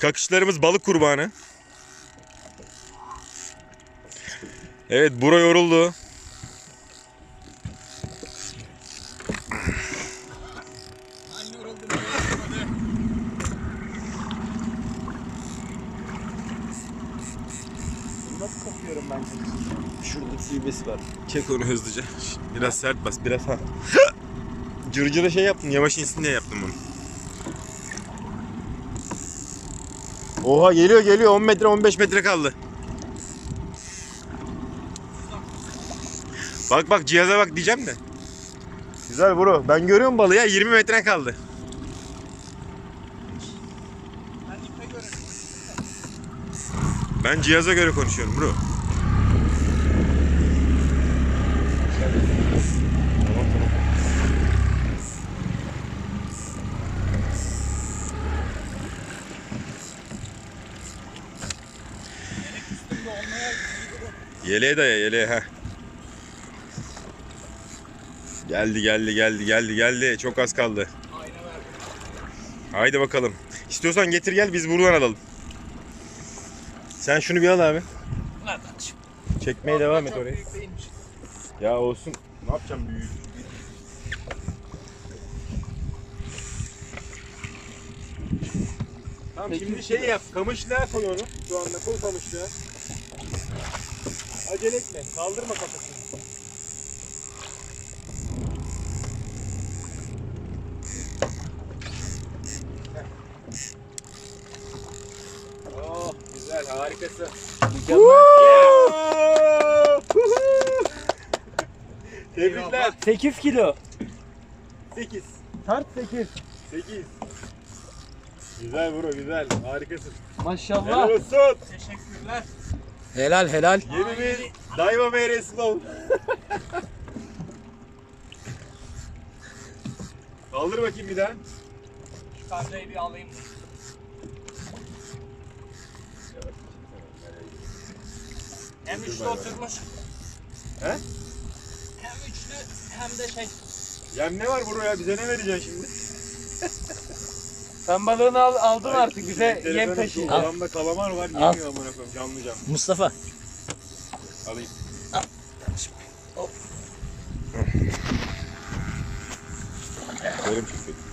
Kakışlarımız balık kurbanı. Evet bura yoruldu. Şurada sivbesi var. Çek onu hızlıca. Biraz sert bas biraz ha. Cırcıra şey yaptım yavaş insin diye yaptım bunu. Oha geliyor geliyor 10 metre 15 metre kaldı. Bak bak cihaza bak diyeceğim de. Güzel bro. Ben görüyorum balığı ya 20 metre kaldı. Ben cihaza göre konuşuyorum bro. Yeleğe daya yeleğe ha. Geldi geldi geldi geldi geldi. Çok az kaldı. Haydi bakalım. İstiyorsan getir gel biz buradan alalım. Sen şunu bir al abi. Çekmeye devam et orayı. Ya olsun. Ne yapacağım büyük? Tamam şimdi şey yap. Kamışlığa koy onu. Şu anda koy kamışlığa. Acele etme. Kaldırma kafasını. Oh güzel harikasın. Tebrikler. 8 kilo. 8. Tart 8. 8. Güzel bro güzel. Harikasın. Maşallah. Helal olsun. Teşekkürler. Helal helal. Yeni bir Daiwa MRS oldu. Kaldır bakayım bir daha. Şu kardeyi bir alayım. Hem üçlü oturmuş. He? Hem üçlü hem de şey. Yem ne var bro ya? Bize ne vereceksin şimdi? Sen balığını al, aldın artık bize yem taşı. şu Adamda kalamar var. Yemiyor amına koyayım. Canlı canlı. Mustafa. Alayım. Benim çıktı.